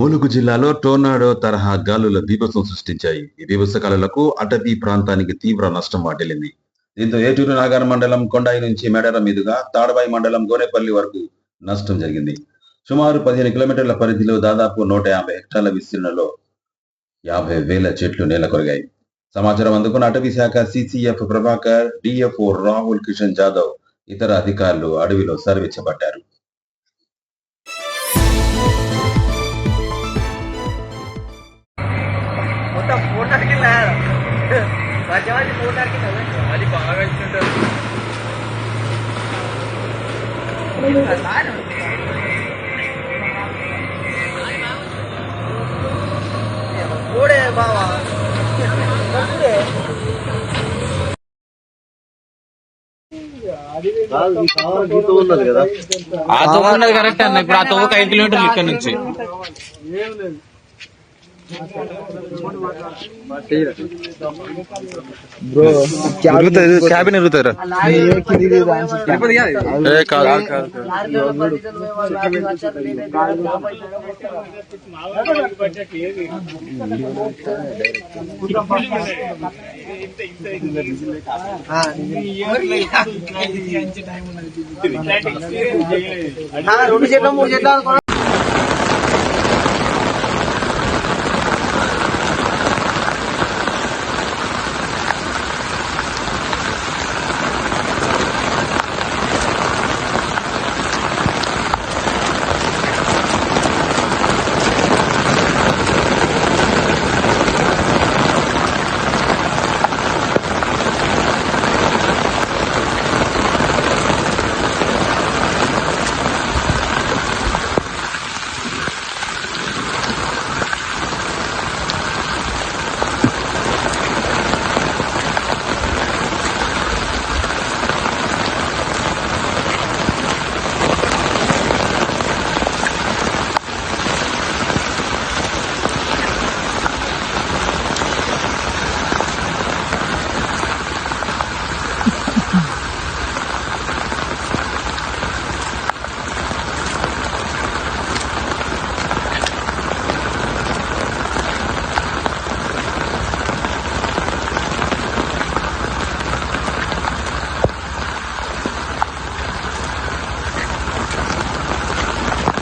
ములుగు జిల్లాలో టోర్నాడో తరహా గాలుల బీభత్సం సృష్టించాయి. ఈ బీభత్సకాలకు అటవీ ప్రాంతానికి తీవ్ర నష్టం వాటిల్లింది. దీంతో ఏటూరు నాగార్ మండలం కొండాయి నుంచి మెడర మీదుగా తాడబాయి మండలం గోనేపల్లి వరకు నష్టం జరిగింది. సుమారు పదిహేను కిలోమీటర్ల పరిధిలో దాదాపు నూట యాభై హెక్టార్ల విస్తీర్ణంలో యాభై వేల చెట్లు నేల కొరిగాయి. సమాచారం అందుకున్న అటవీ శాఖ సిసిఎఫ్ ప్రభాకర్ డిఎఫ్ఓ రాహుల్ కిషన్ జాదవ్ ఇతర అధికారులు అడవిలో సర్వే చేపట్టారు అది బాగా ఇచ్చింటారు. కూడే బావా. కూడే ఆ తొవ్వ ఉన్నది కరెక్ట్ అన్న ఇప్పుడు ఆ తొవ్వకు ఐదు కిలోమీటర్లు ఇక్కడ నుంచి. క్యాబిన్ ఎరుగుతారు ఏ కాదు రెండు చెట్లు మూడు చెట్లు అనుకున్నా